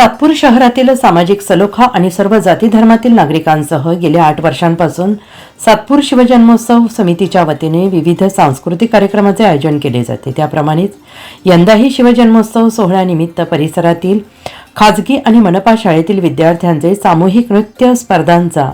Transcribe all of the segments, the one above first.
सातपूर शहरातील सामाजिक सलोखा आणि सर्व जाती धर्मातील नागरिकांसह गेल्या आठ वर्षांपासून सातपूर शिवजन्मोत्सव समितीच्या वतीने विविध सांस्कृतिक कार्यक्रमाचे आयोजन केले जाते. त्याप्रमाणेच यंदाही शिवजन्मोत्सव सोहळ्यानिमित्त परिसरातील खाजगी आणि मनपा शाळेतील विद्यार्थ्यांचे सामूहिक नृत्य स्पर्धांचा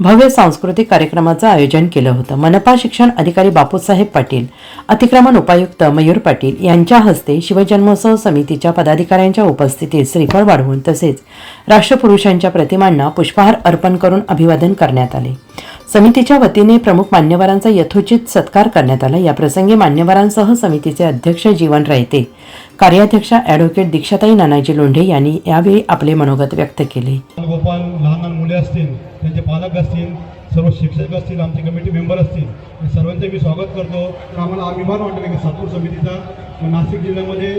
भव्य सांस्कृतिक कार्यक्रमाचं आयोजन केलं होतं. मनपा शिक्षण अधिकारी बापूसाहेब पाटील अतिक्रमण उपायुक्त मयूर पाटील यांच्या हस्ते शिवजन्मोत्सव समितीच्या पदाधिकाऱ्यांच्या उपस्थितीत श्रीफळ वाढवून तसेच राष्ट्रपुरुषांच्या प्रतिमांना पुष्पहार अर्पण करून अभिवादन करण्यात आले. समितीच्या वतीने प्रमुख मान्यवरांचा यथोचित सत्कार करण्यात आला. याप्रसंगी मान्यवरांसह समितीचे अध्यक्ष जीवन रायते कार्याध्यक्षा ॲडव्होकेट दीक्षाताई नानाजी लोंढे यांनी यावेळी आपले मनोगत व्यक्त केले. गोपाल लहान मुले असतील त्यांचे पालक असतील सर्व शिक्षक असतील आमचे कमिटी मेंबर असतील या सर्वांचे मी स्वागत करतो. तर आम्हाला अभिमान वाटतो की सातूर समितीचा नाशिक जिल्ह्यामध्ये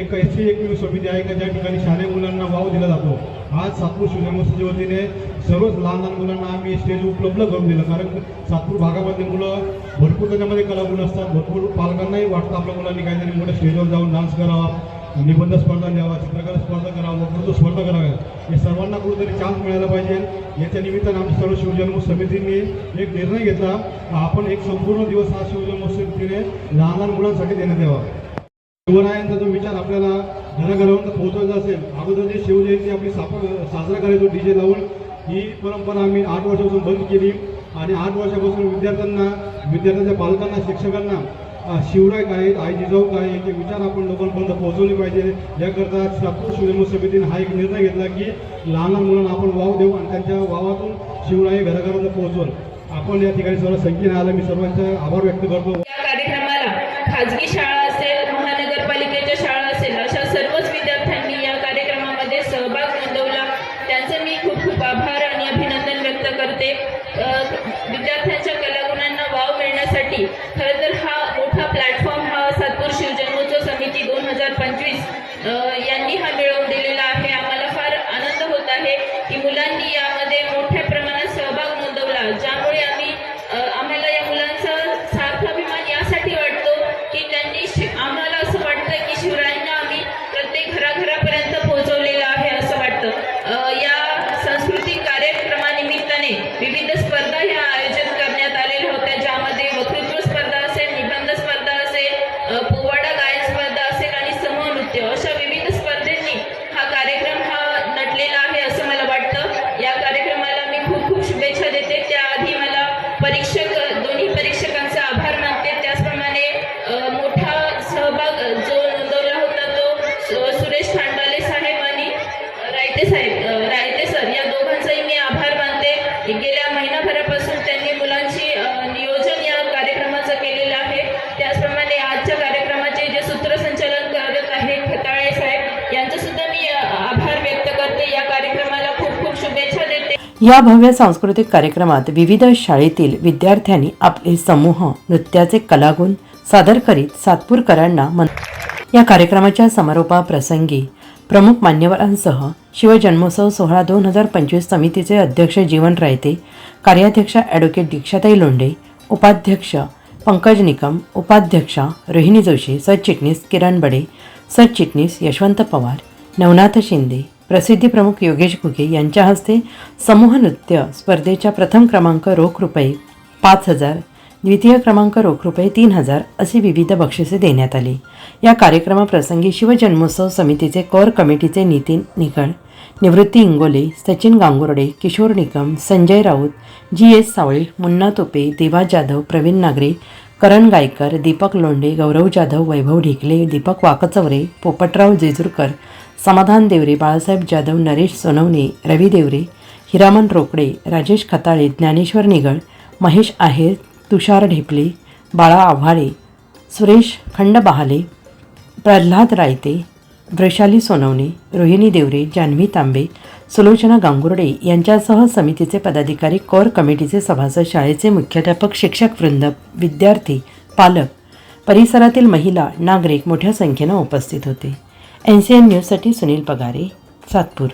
एक ऐसी एकमेव समिती आहे का ज्या ठिकाणी शालेय मुलांना वाव दिला जातो. आज सातपूर शिवजन्मोत्सवाच्या वतीने सर्वच लहान लहान मुलांना आम्ही स्टेज उपलब्ध करून दिलं. कारण सातपूर भागामध्ये मुलं भरपूर त्याच्यामध्ये कलागुण असतात भरपूर पालकांनाही वाटतं आपल्या मुलांनी काहीतरी मोठ्या स्टेजवर जाऊन डान्स करावा. निबंध स्पर्धा द्यावा चित्रकला स्पर्धा करावा वक्तृत्व स्पर्धा कराव्या. हे सर्वांना कुठेतरी चान्स मिळायला पाहिजे. याच्या निमित्तानं आमच्या सर्व शिवजन्म समितीने एक निर्णय घेतला. आपण एक संपूर्ण दिवस हा शिवजन्म समितीने लहान लहान मुलांसाठी देण्यात यावा. शिवरायांचा जो विचार आपल्याला घराघरापर्यंत पोहोचवायचा असेल अगोदर जे शिवजयंती आपली साप साजरा करायचो डी जे लावून. ही परंपरा आम्ही आठ वर्षापासून बंद केली आणि आठ वर्षापासून विद्यार्थ्यांना विद्यार्थ्यांच्या पालकांना शिक्षकांना शिवराय काय आई जिजाऊ काय यांचे विचार आपण लोकांपर्यंत पोहोचवले पाहिजे. याकरता सातपूर शिवजन्म समितीने हा एक निर्णय घेतला की लहान लहान मुलांना आपण वाव देऊ आणि त्यांच्या वावातून शिवराय घराघरात पोहोचवल. आपण या ठिकाणी सर्व संख्येने आलं. मी सर्वांचा आभार व्यक्त करतो. या कार्यक्रमाला खाजगी शाळा असेल महानगरपालिकेच्या शाळा असेल अशा सर्वच विद्यार्थ्यांनी या कार्यक्रमामध्ये सहभाग नोंदवला. त्यांचं मी खूप खूप आभार आणि अभिनंदन व्यक्त करते. विद्यार्थ्यांच्या कलागुणांना वाव मिळण्यासाठी पंचवीस यांनी हा मिळवून दिलेला त्याआधी मला परीक्षक या भव्य सांस्कृतिक कार्यक्रमात विविध शाळेतील विद्यार्थ्यांनी आपले समूह नृत्याचे कलागुण सादर करीत सातपूरकरांना मन या कार्यक्रमाच्या समारोपाप्रसंगी प्रमुख मान्यवरांसह शिवजन्मोत्सव सोहळा दोन हजार पंचवीस समितीचे अध्यक्ष जीवन रायते कार्याध्यक्ष ॲडव्होकेट दीक्षाताई लोंढे उपाध्यक्ष पंकज निकम उपाध्यक्षा रोहिणी जोशी सरचिटणीस किरण बडे सरचिटणीस यशवंत पवार नवनाथ शिंदे प्रसिद्धी प्रमुख योगेश घुगे यांच्या हस्ते समूह नृत्य स्पर्धेच्या प्रथम क्रमांक रोख रुपये पाच हजार द्वितीय क्रमांक रोख रुपये तीन हजार अशी विविध बक्षिसे देण्यात आली. या कार्यक्रमाप्रसंगी शिवजन्मोत्सव समितीचे कोर कमिटीचे नितीन निकळ निवृत्ती इंगोले सचिन गांगुर्डे किशोर निकम संजय राऊत जी एस सावळे मुन्ना तोपे देवा जाधव प्रवीण नागरे करण गायकर दीपक लोंढे गौरव जाधव वैभव ढिकले दीपक वाकचवरे पोपटराव जेजुरकर समाधान देवरे बाळासाहेब जाधव नरेश सोनवणे रवी देवरे हिरामन रोकडे राजेश खताळे ज्ञानेश्वर निगळ महेश आहेर तुषार ढेपले बाळा आव्हाळे सुरेश खंडबहाले प्रल्हाद रायते वैशाली सोनवणे रोहिणी देवरे जान्हवी तांबे सुलोचना गांगुर्डे यांच्यासह समितीचे पदाधिकारी कोर कमिटीचे सभासद शाळेचे मुख्याध्यापक शिक्षक वृंद विद्यार्थी पालक परिसरातील महिला नागरिक मोठ्या संख्येनं उपस्थित होते. एन सी एन न्यूजसाठी सुनील पगारे सातपूर.